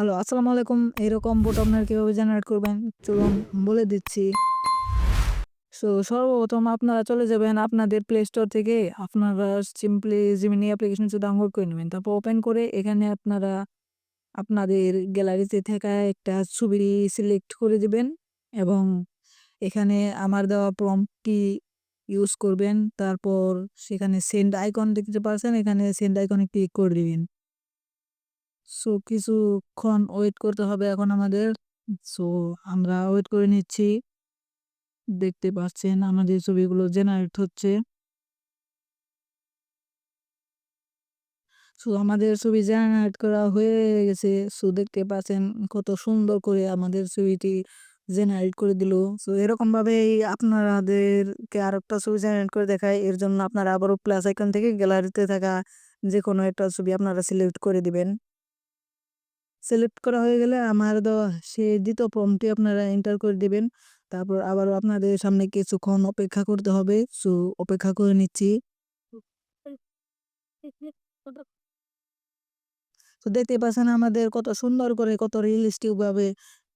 Hello, আসসালামু আলাইকুম। এরকম বোট আপনারা কীভাবে জেনারেট করবেন চলুন বলে দিচ্ছি। সো সর্বপ্রথম আপনারা চলে যাবেন আপনাদের প্লে স্টোর থেকে আপনারা সিম্পলি জিমিনি অ্যাপ্লিকেশনটি ডাউনলোড করে নেবেন। তারপর ওপেন করে এখানে আপনারা আপনাদের গ্যালারিতে থাকা একটা ছবি সিলেক্ট করে দিবেন এবং এখানে আমার দেওয়া প্রম্পটটি ইউজ করবেন। তারপর সেখানে সেন্ড আইকন দেখতে পাচ্ছেন এখানে সেন্ড আইকনে ক্লিক করে দিবেন। সো কিছুক্ষণ ওয়েট করতে হবে এখন আমাদের। সো আমরা ওয়েট করে নিচ্ছি। দেখতে পাচ্ছেন, আমাদের ছবিগুলো জেনারেট হচ্ছে। সো আমাদের ছবি জেনারেট করা হয়ে গেছে। সো দেখতে পাচ্ছেন কত সুন্দর করে আমাদের ছবিটি জেনারেট করে দিল। সো এরকমভাবেই আপনাদেরকে আরেকটা ছবি জেনারেট করে দেখায় এর জন্য আপনারা আবারও প্লাস আইকন থেকে গ্যালারিতে থাকা যে কোনো একটা ছবি আপনারা সিলেক্ট করে দিবেন। সিলেক্ট করা হয়ে গেলে আমার দেওয়া সেই দ্বিতীয় প্রম্পটটি আপনারা এন্টার করে দিবেন। তারপর আবারও আপনাদের সামনে কিছুক্ষণ অপেক্ষা করতে হবে। সো, অপেক্ষা করে নিচ্ছি। তো দেখতে পাচ্ছেন আমাদের কত সুন্দর করে কত রিয়েলিস্টিক ভাবে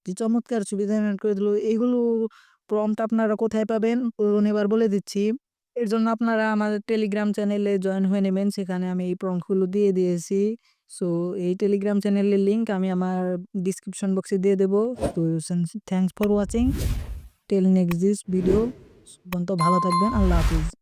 যে চমৎকার ছবি জেনারেট করে দিল। এইগুলো প্রম্পট আপনারা কোথায় পাবেন এবার বলে দিচ্ছি। এর জন্য আপনারা আমাদের টেলিগ্রাম চ্যানেলে জয়েন হয়ে নেবেন। সেখানে আমি এই প্রম্পটগুলো দিয়ে দিয়েছি। সো এই টেলিগ্রাম চ্যানেলের লিঙ্ক আমি আমার ডিসক্রিপশন বক্সে দিয়ে দেবো। তো thanks for watching till next this video. পর্যন্ত ভালো থাকবেন। আল্লাহ হাফিজ।